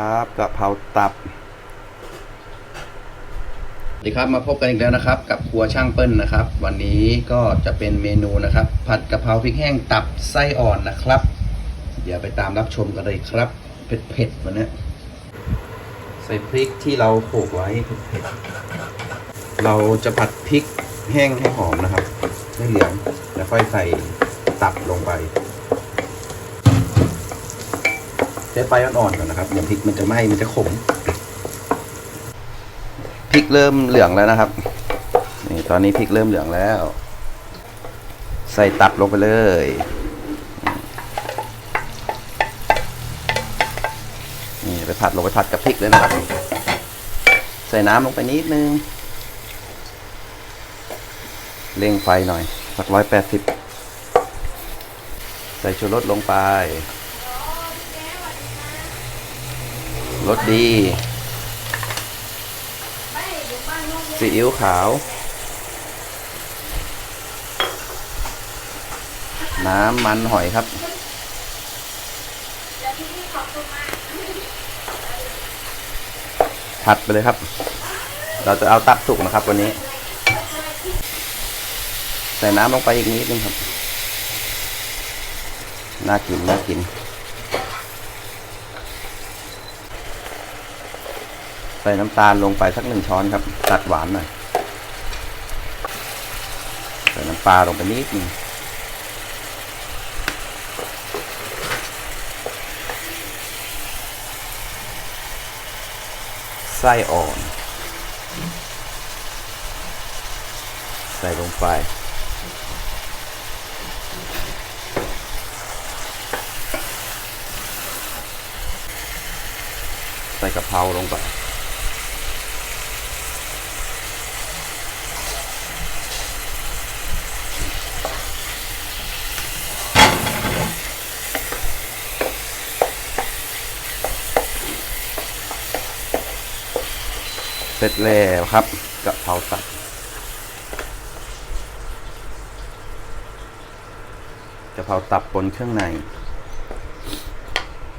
ครับกะเพราตับสวัสดีครับมาพบกันอีกแล้วนะครับ กับครัวช่างเปิ้ลนะครับ วันนี้ก็จะเป็นเมนูนะครับ ผัดกะเพราพริกแห้งตับไส้อ่อนนะครับ เดี๋ยวไปตามรับชมกันเลยครับเผ็ดๆวันนี้ใส่พริกที่เราโขลกไว้เผ็ดๆเราจะผัดพริกแห้งให้หอมนะครับให้เหลืองแล้วค่อยใส่ตับลงไป ใช้ไฟอ่อนๆก่อนนะครับอย่าพริกมันจะไหม้มันจะขมพริกเริ่มเหลืองแล้วนะครับนี่ตอนนี้พริกเริ่มเหลืองแล้ว ใส่ตับลงไปเลยนี่ไปผัดลงไปผัดกับพริกเลยนะครับ ใส่น้ำลงไปนิดนึงเร่งไฟหน่อย สักร้อยแปดสิบใส่ชูรสลงไป รสดีซีอิ๊วขาว น้ำมันหอยครับ ผัดไปเลยครับ เราจะเอาตับสุกนะครับวันนี้ ใส่น้ำลงไปอีกนิดนึงครับ น่ากิน น่ากิน ใส่น้ำตาลลงไปสักหนึ่งช้อนครับ ตัดหวานหน่อย ใส่น้ำปลาลงไปนิดนึงไส้อ่อน ใส่ลงไปใส่กะเพราลงไป เสร็จแล้วครับกะเพราตับกะเพราตับบนเครื่องใน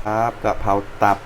ครับกะเพราตับ